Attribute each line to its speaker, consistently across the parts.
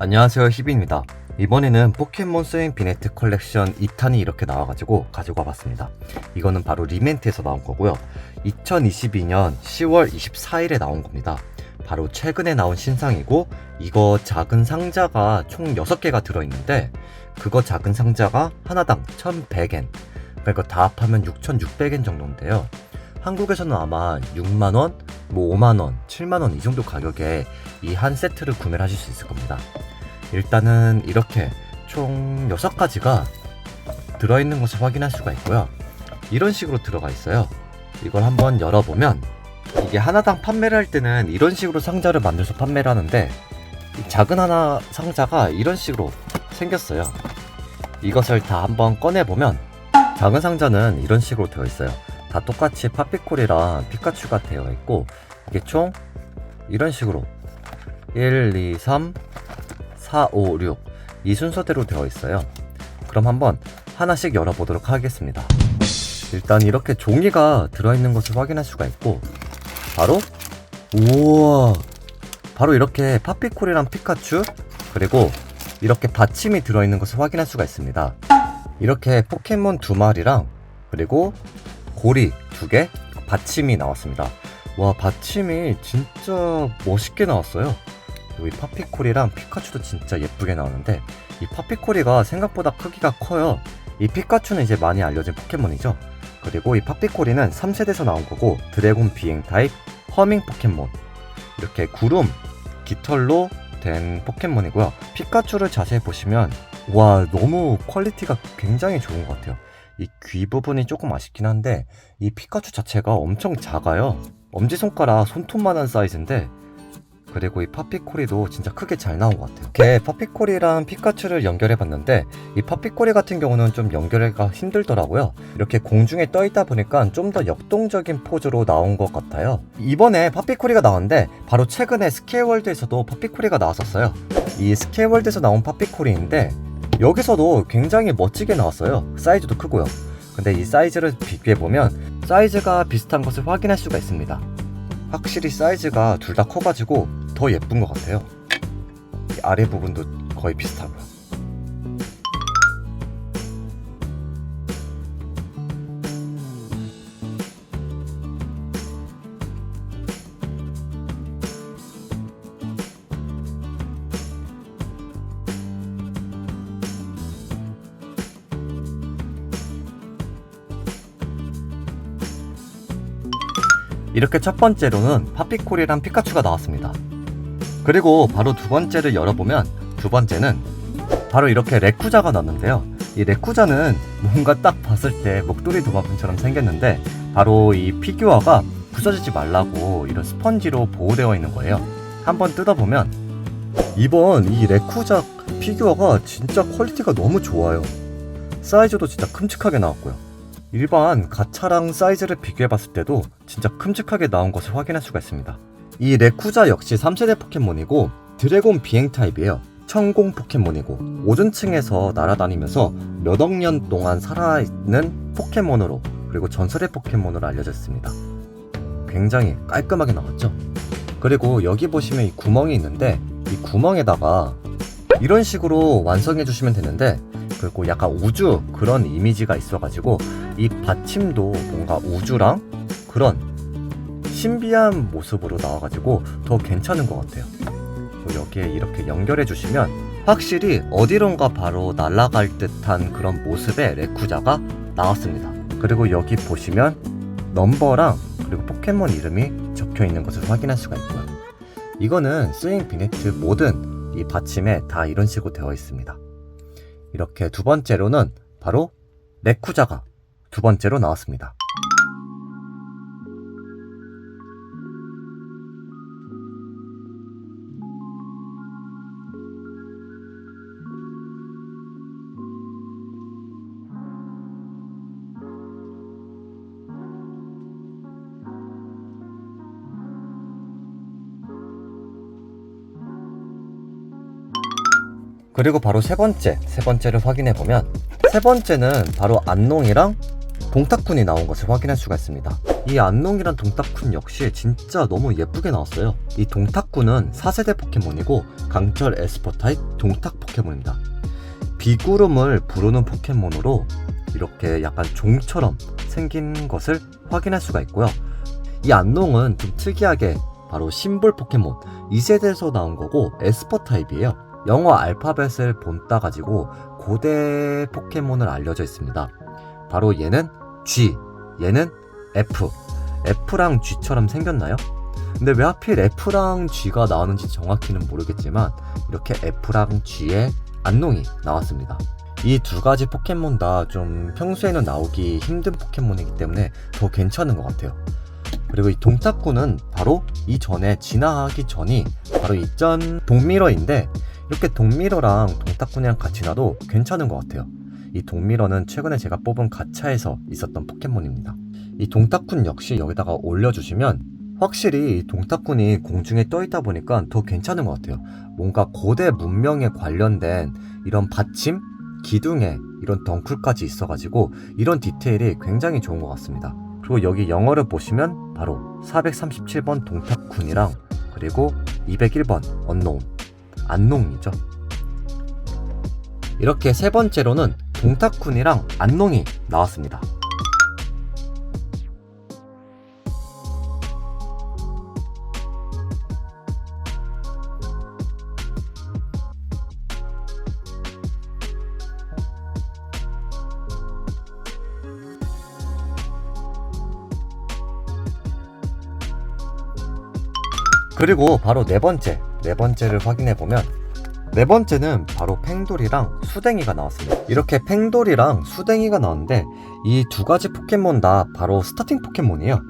Speaker 1: 안녕하세요 히비입니다. 이번에는 포켓몬 스윙 비네트 컬렉션 2탄이 이렇게 나와가지고 가지고 와봤습니다. 이거는 바로 리멘트에서 나온 거고요. 2022년 10월 24일에 나온 겁니다. 바로 최근에 나온 신상이고 이거 작은 상자가 총 6개가 들어있는데 그거 작은 상자가 하나당 1100엔. 그러니까 다 합하면 6600엔 정도인데요. 한국에서는 아마 6만원, 뭐 5만원, 7만원 이 정도 가격에 이 한 세트를 구매를 하실 수 있을 겁니다. 일단은 이렇게 총 6가지가 들어있는 것을 확인할 수가 있고요. 이런 식으로 들어가 있어요. 이걸 한번 열어보면 이게 하나당 판매를 할 때는 이런 식으로 상자를 만들어서 판매를 하는데 이 작은 하나 상자가 이런 식으로 생겼어요. 이것을 다 한번 꺼내보면 작은 상자는 이런 식으로 되어 있어요. 다 똑같이 파피콜이랑 피카츄가 되어 있고 이게 총 이런 식으로 1, 2, 3, 4, 5, 6 이 순서대로 되어 있어요. 그럼 한번 하나씩 열어보도록 하겠습니다. 일단 이렇게 종이가 들어있는 것을 확인할 수가 있고 바로 우와 바로 이렇게 파피콜이랑 피카츄 그리고 이렇게 받침이 들어있는 것을 확인할 수가 있습니다. 이렇게 포켓몬 두 마리랑 그리고 고리 두 개, 받침이 나왔습니다. 와, 받침이 진짜 멋있게 나왔어요. 그리고 이 파피콜이랑 피카츄도 진짜 예쁘게 나오는데, 이 파피콜이가 생각보다 크기가 커요. 이 피카츄는 이제 많이 알려진 포켓몬이죠. 그리고 이 파피콜이는 3세대에서 나온 거고, 드래곤 비행 타입, 허밍 포켓몬. 이렇게 구름, 깃털로 된 포켓몬이고요. 피카츄를 자세히 보시면, 와, 너무 퀄리티가 굉장히 좋은 것 같아요. 이 귀 부분이 조금 아쉽긴 한데 이 피카츄 자체가 엄청 작아요. 엄지손가락 손톱만한 사이즈인데 그리고 이 파피코리도 진짜 크게 잘 나온 것 같아요. 이렇게 파피코리랑 피카츄를 연결해 봤는데 이 파피코리 같은 경우는 좀 연결하기가 힘들더라고요. 이렇게 공중에 떠 있다 보니까 좀 더 역동적인 포즈로 나온 것 같아요. 이번에 파피코리가 나왔는데 바로 최근에 스케일월드에서도 파피코리가 나왔었어요. 이 스케일월드에서 나온 파피코리인데 여기서도 굉장히 멋지게 나왔어요. 사이즈도 크고요. 근데 이 사이즈를 비교해보면 사이즈가 비슷한 것을 확인할 수가 있습니다. 확실히 사이즈가 둘 다 커가지고 더 예쁜 것 같아요. 이 아래 부분도 거의 비슷하고요. 이렇게 첫 번째로는 파피콜이랑 피카츄가 나왔습니다. 그리고 바로 두 번째를 열어보면 두 번째는 바로 이렇게 레쿠자가 나왔는데요. 이 레쿠자는 뭔가 딱 봤을 때 목도리 도마뱀처럼 생겼는데 바로 이 피규어가 부서지지 말라고 이런 스펀지로 보호되어 있는 거예요. 한번 뜯어보면 이번 이 레쿠자 피규어가 진짜 퀄리티가 너무 좋아요. 사이즈도 진짜 큼직하게 나왔고요. 일반 가차랑 사이즈를 비교해봤을 때도 진짜 큼직하게 나온 것을 확인할 수가 있습니다. 이 레쿠자 역시 3세대 포켓몬이고 드래곤 비행 타입이에요. 천공 포켓몬이고 오존층에서 날아다니면서 몇억 년 동안 살아있는 포켓몬으로 그리고 전설의 포켓몬으로 알려졌습니다. 굉장히 깔끔하게 나왔죠. 그리고 여기 보시면 이 구멍이 있는데 이 구멍에다가 이런 식으로 완성해 주시면 되는데 그리고 약간 우주 그런 이미지가 있어가지고 이 받침도 뭔가 우주랑 그런 신비한 모습으로 나와가지고 더 괜찮은 것 같아요. 그리고 여기에 이렇게 연결해 주시면 확실히 어디론가 바로 날아갈 듯한 그런 모습의 레쿠자가 나왔습니다. 그리고 여기 보시면 넘버랑 그리고 포켓몬 이름이 적혀 있는 것을 확인할 수가 있고요. 이거는 스윙 비네트 모든 이 받침에 다 이런 식으로 되어 있습니다. 이렇게 두 번째로는 바로 레쿠자가 두 번째로 나왔습니다. 그리고 바로 세 번째, 세 번째를 확인해 보면 세 번째는 바로 안농이랑 동타쿤이 나온 것을 확인할 수가 있습니다. 이 안농이란 동탁군 역시 진짜 너무 예쁘게 나왔어요. 이 동탁군은 4세대 포켓몬이고 강철 에스퍼 타입 동탁 포켓몬입니다. 비구름을 부르는 포켓몬으로 이렇게 약간 종처럼 생긴 것을 확인할 수가 있고요. 이 안농은 좀 특이하게 바로 심볼 포켓몬 2세대에서 나온 거고 에스퍼 타입이에요. 영어 알파벳을 본따 가지고 고대 포켓몬을 알려져 있습니다. 바로 얘는 G, 얘는 F. F랑 G처럼 생겼나요? 근데 왜 하필 F랑 G가 나왔는지 정확히는 모르겠지만 이렇게 F랑 G의 안농이 나왔습니다. 이 두 가지 포켓몬 다 좀 평소에는 나오기 힘든 포켓몬이기 때문에 더 괜찮은 것 같아요. 그리고 이 동탁구는 바로 이전에 진화하기 전이 바로 이전 동미러인데 이렇게 동미러랑 동탁군이랑 같이 놔도 괜찮은 것 같아요. 이 동미러는 최근에 제가 뽑은 가차에서 있었던 포켓몬입니다. 이 동탁군 역시 여기다가 올려주시면 확실히 이 동탁군이 공중에 떠 있다 보니까 더 괜찮은 것 같아요. 뭔가 고대 문명에 관련된 이런 받침, 기둥에 이런 덩쿨까지 있어가지고 이런 디테일이 굉장히 좋은 것 같습니다. 그리고 여기 영어를 보시면 바로 437번 동탁군이랑 그리고 201번 언노운 안농이죠. 이렇게 세 번째로는 동탁군이랑 안농이 나왔습니다. 그리고 바로 네 번째, 네 번째를 확인해 보면 네 번째는 바로 팽돌이랑 수댕이가 나왔습니다. 이렇게 팽돌이랑 수댕이가 나왔는데 이 두 가지 포켓몬 다 바로 스타팅 포켓몬이에요.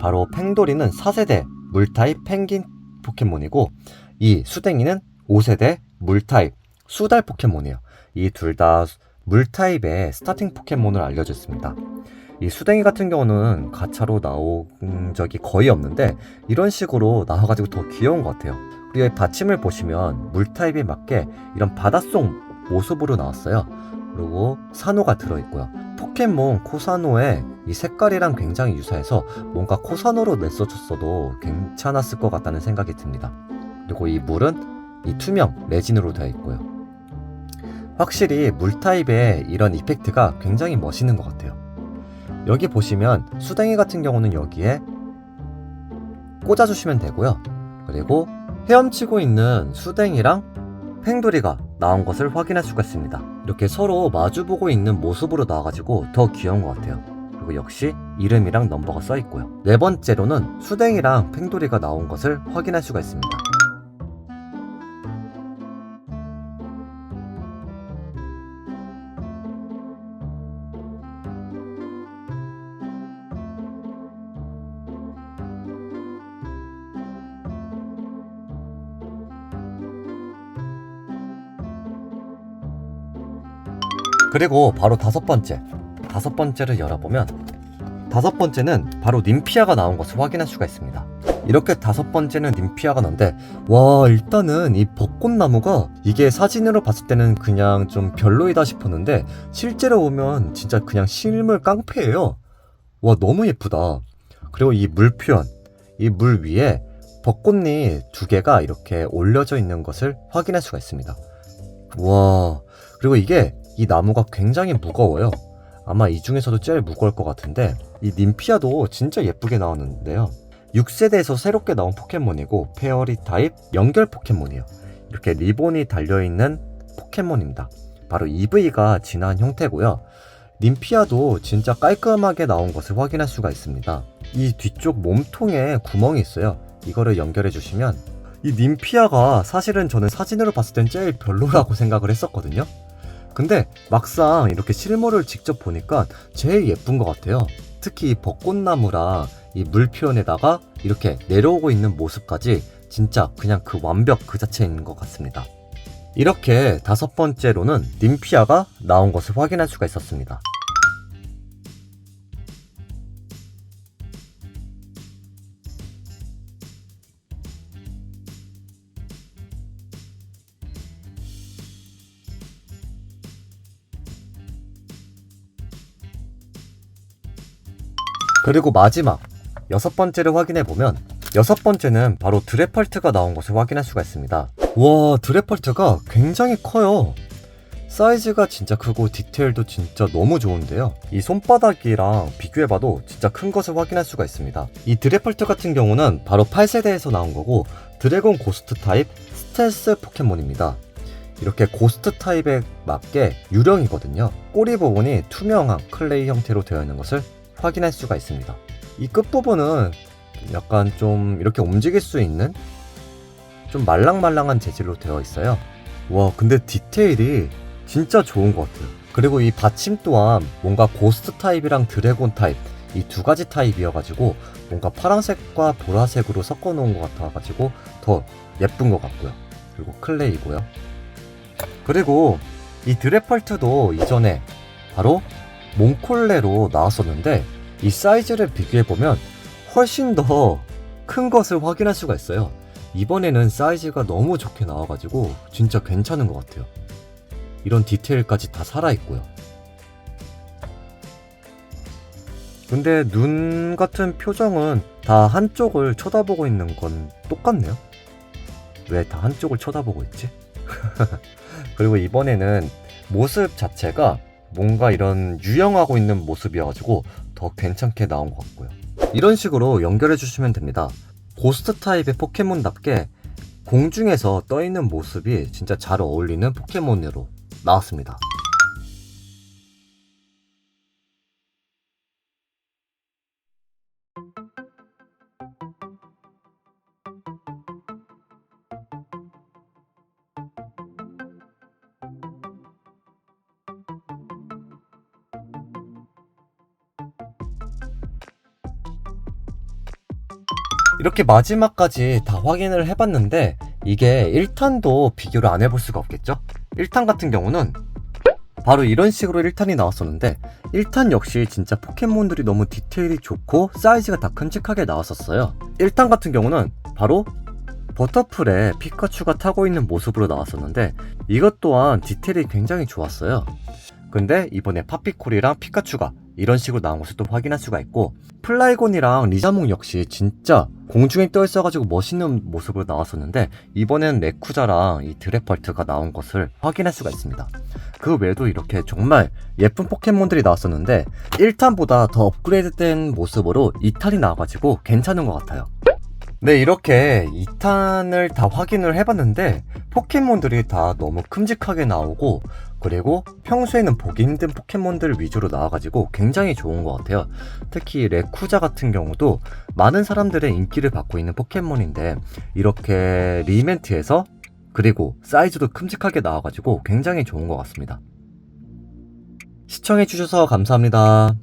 Speaker 1: 바로 팽돌이는 4세대 물타입 펭귄 포켓몬이고 이 수댕이는 5세대 물타입 수달 포켓몬이에요. 이 둘 다 물타입의 스타팅 포켓몬을 알려줬습니다. 이 수댕이 같은 경우는 가차로 나온 적이 거의 없는데 이런 식으로 나와가지고 더 귀여운 것 같아요. 그리고 이 받침을 보시면 물 타입에 맞게 이런 바닷속 모습으로 나왔어요. 그리고 산호가 들어있고요. 포켓몬 코사노의 이 색깔이랑 굉장히 유사해서 뭔가 코사노로 냈어줬어도 괜찮았을 것 같다는 생각이 듭니다. 그리고 이 물은 이 투명 레진으로 되어 있고요. 확실히 물 타입의 이런 이펙트가 굉장히 멋있는 것 같아요. 여기 보시면 수댕이 같은 경우는 여기에 꽂아주시면 되고요. 그리고 헤엄치고 있는 수댕이랑 팽돌이가 나온 것을 확인할 수가 있습니다. 이렇게 서로 마주보고 있는 모습으로 나와가지고 더 귀여운 것 같아요. 그리고 역시 이름이랑 넘버가 써 있고요. 네 번째로는 수댕이랑 팽돌이가 나온 것을 확인할 수가 있습니다. 그리고 바로 다섯 번째. 다섯 번째를 열어보면 다섯 번째는 바로 님피아가 나온 것을 확인할 수가 있습니다. 이렇게 다섯 번째는 님피아가 나는데 와 일단은 이 벚꽃나무가 이게 사진으로 봤을 때는 그냥 좀 별로이다 싶었는데 실제로 보면 진짜 그냥 실물 깡패예요. 와 너무 예쁘다. 그리고 이 물 표현, 이 물 위에 벚꽃잎 두 개가 이렇게 올려져 있는 것을 확인할 수가 있습니다. 와 그리고 이게 이 나무가 굉장히 무거워요. 아마 이 중에서도 제일 무거울 것 같은데 이 님피아도 진짜 예쁘게 나왔는데요. 6세대에서 새롭게 나온 포켓몬이고 페어리 타입 연결 포켓몬이에요. 이렇게 리본이 달려있는 포켓몬입니다. 바로 EV가 진화한 형태고요. 님피아도 진짜 깔끔하게 나온 것을 확인할 수가 있습니다. 이 뒤쪽 몸통에 구멍이 있어요. 이거를 연결해 주시면 이 님피아가 사실은 저는 사진으로 봤을 땐 제일 별로라고 생각을 했었거든요. 근데 막상 이렇게 실물을 직접 보니까 제일 예쁜 것 같아요. 특히 이 벚꽃나무랑 이 물 표현에다가 이렇게 내려오고 있는 모습까지 진짜 그냥 그 완벽 그 자체인 것 같습니다. 이렇게 다섯 번째로는 님피아가 나온 것을 확인할 수가 있었습니다. 그리고 마지막 여섯 번째를 확인해 보면 여섯 번째는 바로 드레펄트가 나온 것을 확인할 수가 있습니다. 와 드레펄트가 굉장히 커요. 사이즈가 진짜 크고 디테일도 진짜 너무 좋은데요. 이 손바닥이랑 비교해봐도 진짜 큰 것을 확인할 수가 있습니다. 이 드레펄트 같은 경우는 바로 8세대에서 나온 거고 드래곤 고스트 타입 스텔스 포켓몬입니다. 이렇게 고스트 타입에 맞게 유령이거든요. 꼬리 부분이 투명한 클레이 형태로 되어 있는 것을 확인할 수가 있습니다. 이 끝부분은 약간 좀 이렇게 움직일 수 있는 좀 말랑말랑한 재질로 되어 있어요. 와, 근데 디테일이 진짜 좋은 것 같아요. 그리고 이 받침 또한 뭔가 고스트 타입이랑 드래곤 타입 이 두 가지 타입이어가지고 뭔가 파란색과 보라색으로 섞어 놓은 것 같아가지고 더 예쁜 것 같고요. 그리고 클레이고요. 그리고 이 드레펄트도 이전에 바로 몽콜레로 나왔었는데 이 사이즈를 비교해보면 훨씬 더 큰 것을 확인할 수가 있어요. 이번에는 사이즈가 너무 좋게 나와가지고 진짜 괜찮은 것 같아요. 이런 디테일까지 다 살아있고요. 근데 눈 같은 표정은 다 한쪽을 쳐다보고 있는 건 똑같네요. 왜 다 한쪽을 쳐다보고 있지? 그리고 이번에는 모습 자체가 뭔가 이런 유영하고 있는 모습이어가지고 더 괜찮게 나온 것 같고요. 이런 식으로 연결해 주시면 됩니다. 고스트 타입의 포켓몬답게 공중에서 떠 있는 모습이 진짜 잘 어울리는 포켓몬으로 나왔습니다. 이렇게 마지막까지 다 확인을 해봤는데 이게 1탄도 비교를 안 해볼 수가 없겠죠? 1탄 같은 경우는 바로 이런 식으로 1탄이 나왔었는데 1탄 역시 진짜 포켓몬들이 너무 디테일이 좋고 사이즈가 다 큼직하게 나왔었어요 1탄 같은 경우는 바로 버터풀에 피카츄가 타고 있는 모습으로 나왔었는데 이것 또한 디테일이 굉장히 좋았어요 근데 이번에 파피콜이랑 피카츄가 이런 식으로 나온 것을 또 확인할 수가 있고 플라이곤이랑 리자몽 역시 진짜 공중에 떠 있어가지고 멋있는 모습으로 나왔었는데 이번엔 레쿠자랑 이 드레펄트가 나온 것을 확인할 수가 있습니다. 그 외에도 이렇게 정말 예쁜 포켓몬들이 나왔었는데 1탄보다 더 업그레이드된 모습으로 2탄이 나와가지고 괜찮은 것 같아요. 네, 이렇게 2탄을 다 확인을 해봤는데 포켓몬들이 다 너무 큼직하게 나오고 그리고 평소에는 보기 힘든 포켓몬들 위주로 나와가지고 굉장히 좋은 것 같아요. 특히 레쿠자 같은 경우도 많은 사람들의 인기를 받고 있는 포켓몬인데 이렇게 리멘트에서 그리고 사이즈도 큼직하게 나와가지고 굉장히 좋은 것 같습니다. 시청해주셔서 감사합니다.